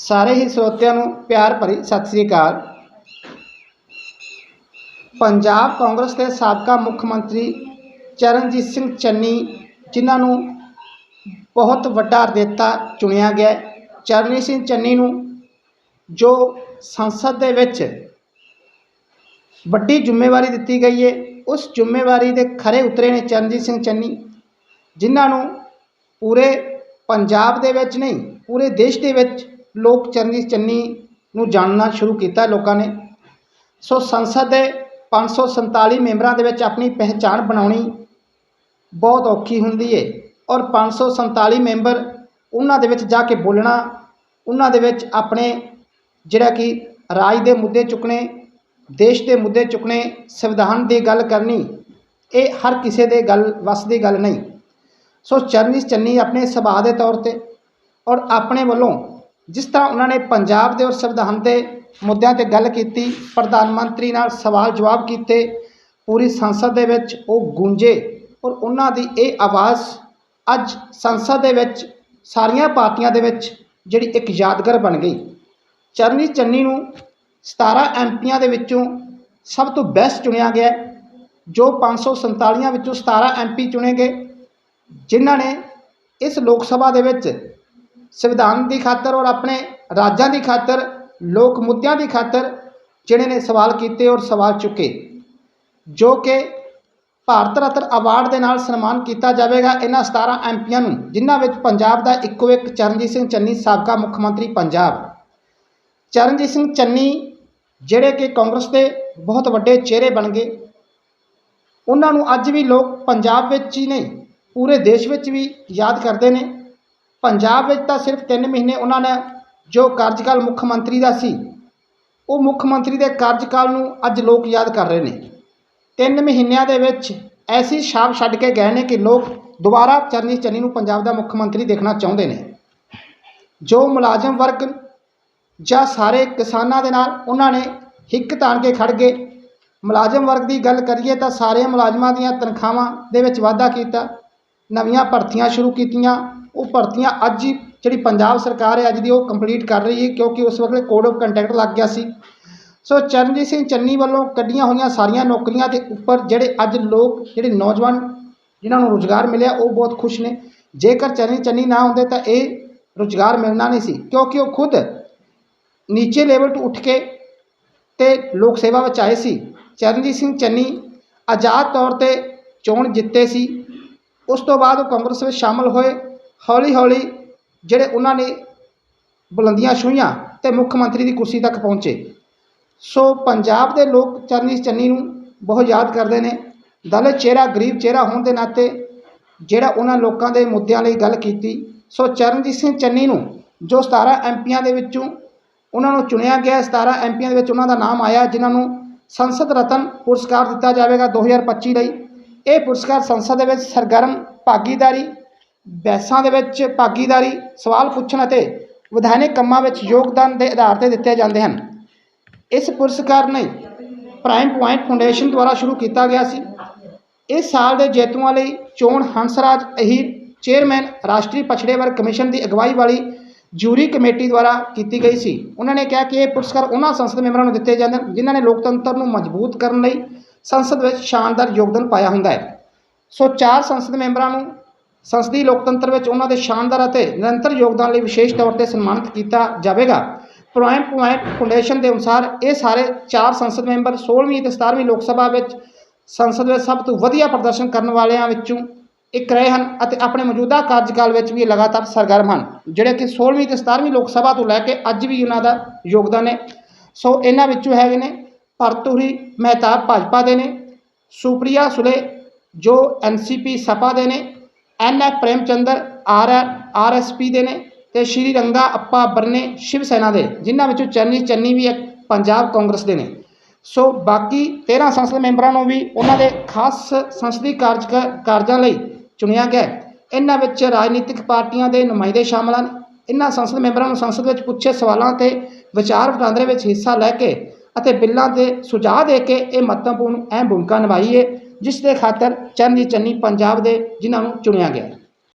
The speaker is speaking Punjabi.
ਸਾਰੇ ਹੀ ਸਰੋਤਿਆਂ ਨੂੰ ਪਿਆਰ ਭਰੀ ਸਤਿ ਸ੍ਰੀ ਅਕਾਲ। ਪੰਜਾਬ ਕਾਂਗਰਸ ਦੇ ਸਾਬਕਾ ਮੁੱਖ ਮੰਤਰੀ ਚਰਨਜੀਤ ਸਿੰਘ ਚੰਨੀ, ਜਿਨ੍ਹਾਂ ਨੂੰ ਬਹੁਤ ਵੱਡਾ ਰੇਤਾ ਚੁਣਿਆ ਗਿਆ ਚਰਨਜੀਤ ਸਿੰਘ ਚੰਨੀ ਨੂੰ ਜੋ ਸੰਸਦ ਦੇ ਵਿੱਚ ਵੱਡੀ ਜ਼ਿੰਮੇਵਾਰੀ ਦਿੱਤੀ ਗਈ ਹੈ, ਉਸ ਜ਼ਿੰਮੇਵਾਰੀ ਦੇ ਖਰੇ ਉਤਰੇ ਨੇ ਚਰਨਜੀਤ ਸਿੰਘ ਚੰਨੀ, ਜਿਨ੍ਹਾਂ ਨੂੰ ਪੂਰੇ ਪੰਜਾਬ ਦੇ ਵਿੱਚ ਨਹੀਂ, ਪੂਰੇ ਦੇਸ਼ ਦੇ ਵਿੱਚ ਲੋਕ ਚਰਨਜੀਤ ਚੰਨੀ ਨੂੰ ਜਾਣਨਾ ਸ਼ੁਰੂ ਕੀਤਾ ਲੋਕਾਂ ਨੇ। ਸੋ ਸੰਸਦ ਦੇ 547 ਮੈਂਬਰਾਂ ਦੇ ਵਿੱਚ ਆਪਣੀ ਪਹਿਚਾਣ ਬਣਾਉਣੀ ਬਹੁਤ ਔਖੀ ਹੁੰਦੀ ਹੈ ਔਰ 547 ਮੈਂਬਰ ਉਹਨਾਂ ਦੇ ਵਿੱਚ ਜਾ ਕੇ ਬੋਲਣਾ, ਉਹਨਾਂ ਦੇ ਵਿੱਚ ਆਪਣੇ ਜਿਹੜਾ ਕਿ ਰਾਜ ਦੇ ਮੁੱਦੇ ਚੁੱਕਣੇ, ਦੇਸ਼ ਦੇ ਮੁੱਦੇ ਚੁੱਕਣੇ, ਸੰਵਿਧਾਨ ਦੀ ਗੱਲ ਕਰਨੀ, ਇਹ ਹਰ ਕਿਸੇ ਦੇ ਗੱਲ, ਵੱਸ ਦੀ ਗੱਲ ਨਹੀਂ। ਸੋ ਚਰਨਜੀਤ ਚੰਨੀ ਆਪਣੇ ਸੁਭਾਅ ਦੇ ਤੌਰ ਤੇ ਔਰ ਆਪਣੇ ਵੱਲੋਂ ਜਿਸ ਤਰ੍ਹਾਂ ਉਹਨਾਂ ਨੇ ਪੰਜਾਬ ਦੇ ਔਰ ਸੰਵਿਧਾਨ ਦੇ ਮੁੱਦਿਆਂ ਤੇ ਗੱਲ ਕੀਤੀ, ਪ੍ਰਧਾਨ ਮੰਤਰੀ ਨਾਲ ਸਵਾਲ ਜਵਾਬ ਕੀਤੇ, ਪੂਰੀ ਸੰਸਦ ਦੇ ਵਿੱਚ ਉਹ ਗੂੰਜੇ ਔਰ ਉਹਨਾਂ ਦੀ ਇਹ ਆਵਾਜ਼ ਅੱਜ ਸੰਸਦ ਦੇ ਵਿੱਚ ਸਾਰੀਆਂ ਪਾਰਟੀਆਂ ਦੇ ਵਿੱਚ ਜਿਹੜੀ ਇੱਕ ਯਾਦਗਾਰ ਬਣ ਗਈ ਚਰਨਜੀਤ ਚੰਨੀ ਨੂੰ 17 ਐਮਪੀਆਂ ਦੇ ਵਿੱਚੋਂ ਸਭ ਤੋਂ ਬੈਸਟ ਚੁਣਿਆ ਗਿਆ ਹੈ। ਜੋ 547 ਵਿੱਚੋਂ 17 ਐਮਪੀ ਚੁਣੇ ਗਏ, ਜਿਨ੍ਹਾਂ ਨੇ ਇਸ ਲੋਕ ਸਭਾ ਦੇ ਵਿੱਚ ਸੰਵਿਧਾਨ ਦੀ ਖਾਤਰ ਔਰ ਆਪਣੇ ਰਾਜਾਂ ਦੀ ਖਾਤਰ, ਲੋਕ ਮੁੱਦਿਆਂ ਦੀ ਖਾਤਰ ਜਿਹੜੇ ਨੇ ਸਵਾਲ ਕੀਤੇ ਔਰ ਸਵਾਲ ਚੁੱਕੇ। ਜੋ ਕਿ ਭਾਰਤ ਰਤਨ ਅਵਾਰਡ ਦੇ ਨਾਲ ਸਨਮਾਨ ਕੀਤਾ ਜਾਵੇਗਾ ਇਹਨਾਂ 17 ਐਮਪੀਆਂ ਨੂੰ, ਜਿਨ੍ਹਾਂ ਵਿੱਚ ਪੰਜਾਬ ਦਾ ਇੱਕੋ ਇੱਕ ਚਰਨਜੀਤ ਸਿੰਘ ਚੰਨੀ ਸਾਬਕਾ ਮੁੱਖ ਮੰਤਰੀ ਪੰਜਾਬ। ਚਰਨਜੀਤ ਸਿੰਘ ਚੰਨੀ ਜਿਹੜੇ ਕਿ ਕਾਂਗਰਸ ਦੇ ਬਹੁਤ ਵੱਡੇ ਚਿਹਰੇ ਬਣ ਗਏ। ਉਹਨਾਂ ਨੂੰ ਅੱਜ ਵੀ ਲੋਕ ਪੰਜਾਬ ਵਿੱਚ ਹੀ ਨਹੀਂ ਪੂਰੇ ਦੇਸ਼ ਵਿੱਚ ਵੀ ਯਾਦ ਕਰਦੇ ਨੇ। ਪੰਜਾਬ ਵਿੱਚ ਤਾਂ ਸਿਰਫ 3 ਮਹੀਨੇ ਉਹਨਾਂ ਨੇ ਜੋ ਕਾਰਜਕਾਲ ਮੁੱਖ ਮੰਤਰੀ ਦਾ ਸੀ, ਉਹ ਮੁੱਖ ਮੰਤਰੀ ਦੇ ਕਾਰਜਕਾਲ ਨੂੰ ਅੱਜ ਲੋਕ ਯਾਦ ਕਰ ਰਹੇ ਨੇ। 3 ਮਹੀਨਿਆਂ ਦੇ ਵਿੱਚ ਐਸੀ ਛਾਪ ਛੱਡ ਕੇ ਗਏ ਨੇ ਕਿ ਲੋਕ ਦੁਬਾਰਾ ਚਰਨਜੀਤ ਚੰਨੀ ਨੂੰ ਪੰਜਾਬ ਦਾ ਮੁੱਖ ਮੰਤਰੀ ਦੇਖਣਾ ਚਾਹੁੰਦੇ ਨੇ। ਜੋ ਮੁਲਾਜ਼ਮ ਵਰਗ ਜਾਂ ਸਾਰੇ ਕਿਸਾਨਾਂ ਦੇ ਨਾਲ ਉਹਨਾਂ ਨੇ ਹਿੱਕ ਤਾਣ ਕੇ ਖੜ ਗਏ, ਮੁਲਾਜ਼ਮ ਵਰਗ ਦੀ ਗੱਲ ਕਰੀਏ ਤਾਂ ਸਾਰੇ ਮੁਲਾਜ਼ਮਾਂ ਦੀਆਂ ਤਨਖਾਹਾਂ ਦੇ ਵਿੱਚ ਵਾਧਾ ਕੀਤਾ, ਨਵੀਆਂ ਭਰਤੀਆਂ ਸ਼ੁਰੂ ਕੀਤੀਆਂ ਉਹ ਭਰਤੀਆਂ ਅੱਜ ਹੀ ਜਿਹੜੀ ਪੰਜਾਬ ਸਰਕਾਰ ਹੈ ਅੱਜ ਦੀ ਉਹ ਕੰਪਲੀਟ ਕਰ ਰਹੀ ਹੈ ਕਿਉਂਕਿ ਉਸ ਵਕਤ ਕੋਡ ਆਫ ਕੰਟੈਕਟ ਲੱਗ ਗਿਆ ਸੀ। ਸੋ ਚਰਨਜੀਤ ਸਿੰਘ ਚੰਨੀ ਵੱਲੋਂ ਕੱਢੀਆਂ ਹੋਈਆਂ ਸਾਰੀਆਂ ਨੌਕਰੀਆਂ ਦੇ ਉੱਪਰ ਜਿਹੜੇ ਅੱਜ ਲੋਕ, ਜਿਹੜੇ ਨੌਜਵਾਨ ਜਿਨ੍ਹਾਂ ਨੂੰ ਰੁਜ਼ਗਾਰ ਮਿਲਿਆ, ਉਹ ਬਹੁਤ ਖੁਸ਼ ਨੇ। ਜੇਕਰ ਚਰਨਜੀਤ ਚੰਨੀ ਨਾ ਹੁੰਦੇ ਤਾਂ ਇਹ ਰੁਜ਼ਗਾਰ ਮਿਲਣਾ ਨਹੀਂ ਸੀ ਕਿਉਂਕਿ ਉਹ ਖੁਦ ਨੀਚੇ ਲੈਵਲ ਤੋਂ ਉੱਠ ਕੇ ਤੇ ਲੋਕ ਸੇਵਾ ਵਿੱਚ ਆਏ ਸੀ। ਚਰਨਜੀਤ ਸਿੰਘ ਚੰਨੀ ਆਜ਼ਾਦ ਤੌਰ ਤੇ ਚੋਣ ਜਿੱਤੇ ਸੀ। ਉਸ ਤੋਂ ਬਾਅਦ ਉਹ ਕਾਂਗਰਸ ਵਿੱਚ ਸ਼ਾਮਲ ਹੋਏ। ਹੌਲੀ ਹੌਲੀ ਜਿਹੜੇ ਉਹਨਾਂ ਨੇ ਬੁਲੰਦੀਆਂ ਛੂਹੀਆਂ ਤੇ ਮੁੱਖ ਮੰਤਰੀ ਦੀ ਕੁਰਸੀ ਤੱਕ ਪਹੁੰਚੇ। ਸੋ ਪੰਜਾਬ ਦੇ ਲੋਕ ਚਰਨਜੀਤ ਚੰਨੀ ਨੂੰ ਬਹੁਤ ਯਾਦ ਕਰਦੇ ਨੇ। ਦਲਿਤ ਚਿਹਰਾ ਗਰੀਬ ਚਿਹਰਾ ਹੋਣ ਦੇ ਨਾਤੇ ਜਿਹੜਾ ਉਹਨਾਂ ਲੋਕਾਂ ਦੇ ਮੁੱਦਿਆਂ ਲਈ ਗੱਲ ਕੀਤੀ, ਸੋ ਚਰਨਜੀਤ ਸਿੰਘ ਚੰਨੀ ਨੂੰ ਜੋ 17 ਐਮਪੀਆਂ ਦੇ ਵਿੱਚੋਂ ਉਹਨਾਂ ਨੂੰ ਚੁਣਿਆ ਗਿਆ 17 ਐਮਪੀਆਂ ਦੇ ਵਿੱਚ ਉਹਨਾਂ ਦਾ ਨਾਮ ਆਇਆ, ਜਿਨ੍ਹਾਂ ਨੂੰ ਸੰਸਦ ਰਤਨ ਪੁਰਸਕਾਰ ਦਿੱਤਾ ਜਾਵੇਗਾ 2025 ਲਈ। ਇਹ ਪੁਰਸਕਾਰ ਸੰਸਦ ਦੇ ਵਿੱਚ ਸਰਗਰਮ ਭਾਗੀਦਾਰੀ ਬਹਿਸਾਂ ਦੇ ਵਿੱਚ ਭਾਗੀਦਾਰੀ, ਸਵਾਲ ਪੁੱਛਣ ਅਤੇ ਵਿਧਾਨਿਕ ਕੰਮਾਂ ਵਿੱਚ ਯੋਗਦਾਨ ਦੇ ਆਧਾਰ ਤੇ ਦਿੱਤੇ ਜਾਂਦੇ ਹਨ। ਇਸ ਪੁਰਸਕਾਰ ਨੇ ਪ੍ਰਾਈਮ ਪੁਆਇੰਟ ਫਾਊਂਡੇਸ਼ਨ ਦੁਆਰਾ ਸ਼ੁਰੂ ਕੀਤਾ ਗਿਆ ਸੀ। ਇਸ ਸਾਲ ਦੇ ਜੇਤੂਆਂ ਲਈ ਚੋਣ ਹੰਸਰਾਜ ਅਹੀਰ ਚੇਅਰਮੈਨ ਰਾਸ਼ਟਰੀ ਪਛੜੇ ਵਰਗ ਕਮਿਸ਼ਨ ਦੀ ਅਗਵਾਈ ਵਾਲੀ ਜੂਰੀ ਕਮੇਟੀ ਦੁਆਰਾ ਕੀਤੀ ਗਈ ਸੀ। ਉਹਨਾਂ ਨੇ ਕਿਹਾ ਕਿ ਇਹ ਪੁਰਸਕਾਰ ਉਹਨਾਂ ਸੰਸਦ ਮੈਂਬਰਾਂ ਨੂੰ ਦਿੱਤੇ ਜਾਂਦੇ ਹਨ ਜਿਨ੍ਹਾਂ ਨੇ ਲੋਕਤੰਤਰ ਨੂੰ ਮਜ਼ਬੂਤ ਕਰਨ ਲਈ ਸੰਸਦ ਵਿੱਚ ਸ਼ਾਨਦਾਰ ਯੋਗਦਾਨ ਪਾਇਆ ਹੁੰਦਾ ਹੈ। ਸੋ ਚਾਰ ਸੰਸਦ ਮੈਂਬਰਾਂ ਨੂੰ ਸੰਸਦੀ ਲੋਕਤੰਤਰ ਵਿੱਚ ਉਹਨਾਂ ਦੇ ਸ਼ਾਨਦਾਰ ਅਤੇ ਨਿਰੰਤਰ ਯੋਗਦਾਨ ਲਈ ਵਿਸ਼ੇਸ਼ ਤੌਰ ਤੇ ਸਨਮਾਨਿਤ ਕੀਤਾ ਜਾਵੇਗਾ। ਪ੍ਰਾਈਮ ਪੁਆਇੰਟ ਫਾਊਂਡੇਸ਼ਨ ਦੇ ਅਨੁਸਾਰ ਇਹ ਸਾਰੇ ਚਾਰ ਸੰਸਦ ਮੈਂਬਰ 16ਵੀਂ ਅਤੇ 17ਵੀਂ ਲੋਕ ਸਭਾ ਵਿੱਚ ਸੰਸਦ ਵਿੱਚ ਸਭ ਤੋਂ ਵਧੀਆ ਪ੍ਰਦਰਸ਼ਨ ਕਰਨ ਵਾਲਿਆਂ ਵਿੱਚੋਂ ਇੱਕ ਰਹੇ ਹਨ ਅਤੇ ਆਪਣੇ ਮੌਜੂਦਾ ਕਾਰਜਕਾਲ ਵਿੱਚ ਵੀ ਲਗਾਤਾਰ ਸਰਗਰਮ ਹਨ, ਜਿਹੜੇ ਕਿ 16ਵੀਂ ਤੇ 17ਵੀਂ ਲੋਕ ਸਭਾ ਤੋਂ ਲੈ ਕੇ ਅੱਜ ਵੀ ਉਹਨਾਂ ਦਾ ਯੋਗਦਾਨ ਹੈ। ਸੋ ਇਹਨਾਂ ਵਿੱਚੋਂ ਹੈਗੇ ਨੇ ਭਰਤੂਰੀ ਮਹਿਤਾਬ ਭਾਜਪਾ ਦੇ ਨੇ, ਸੁਪਰੀਆ ਸੁਲੇ ਜੋ ਐਨਸੀਪੀ ਸਪਾ ਦੇ ਨੇ N F Prem Chandra R R S P ਦੇ ਨੇ ਤੇ ਸ਼੍ਰੀ ਰੰਗਾ ਅੱਪਾ ਬਰਨੇ ਸ਼ਿਵ ਸੈਨਾ ਦੇ, ਜਿਨ੍ਹਾਂ ਵਿੱਚੋਂ ਚੰਨੀ ਚੰਨੀ ਵੀ ਇੱਕ ਪੰਜਾਬ ਕਾਂਗਰਸ ਦੇ ਨੇ। ਸੋ ਬਾਕੀ 13 ਸੰਸਦ ਮੈਂਬਰਾਂ ਨੂੰ ਵੀ ਉਹਨਾਂ ਦੇ ਖਾਸ ਸੰਸਦੀ ਕਾਰਜ ਕਾਰਜਾਂ ਲਈ ਚੁਣਿਆ ਗਿਆ ਇਹਨਾਂ ਵਿੱਚ ਰਾਜਨੀਤਿਕ ਪਾਰਟੀਆਂ ਦੇ ਨੁਮਾਇੰਦੇ ਸ਼ਾਮਲ ਹਨ। ਇਹਨਾਂ ਸੰਸਦ ਮੈਂਬਰਾਂ ਨੂੰ ਸੰਸਦ ਵਿੱਚ ਪੁੱਛੇ ਸਵਾਲਾਂ ਤੇ ਵਿਚਾਰ ਵਟਾਂਦਰੇ ਵਿੱਚ ਹਿੱਸਾ ਲੈ ਕੇ ਅਤੇ ਬਿੱਲਾਂ ਦੇ ਸੁਝਾਅ ਦੇ ਕੇ ਇਹ ਮਹੱਤਵਪੂਰਨ ਅਹਿਮ ਭੂਮਿਕਾ ਨਿਭਾਈ ਹੈ ਜਿਸ ਦੇ ਖਾਤਰ ਚਰਨਜੀਤ ਚੰਨੀ ਪੰਜਾਬ ਦੇ ਜਿਨ੍ਹਾਂ ਨੂੰ ਚੁਣਿਆ ਗਿਆ।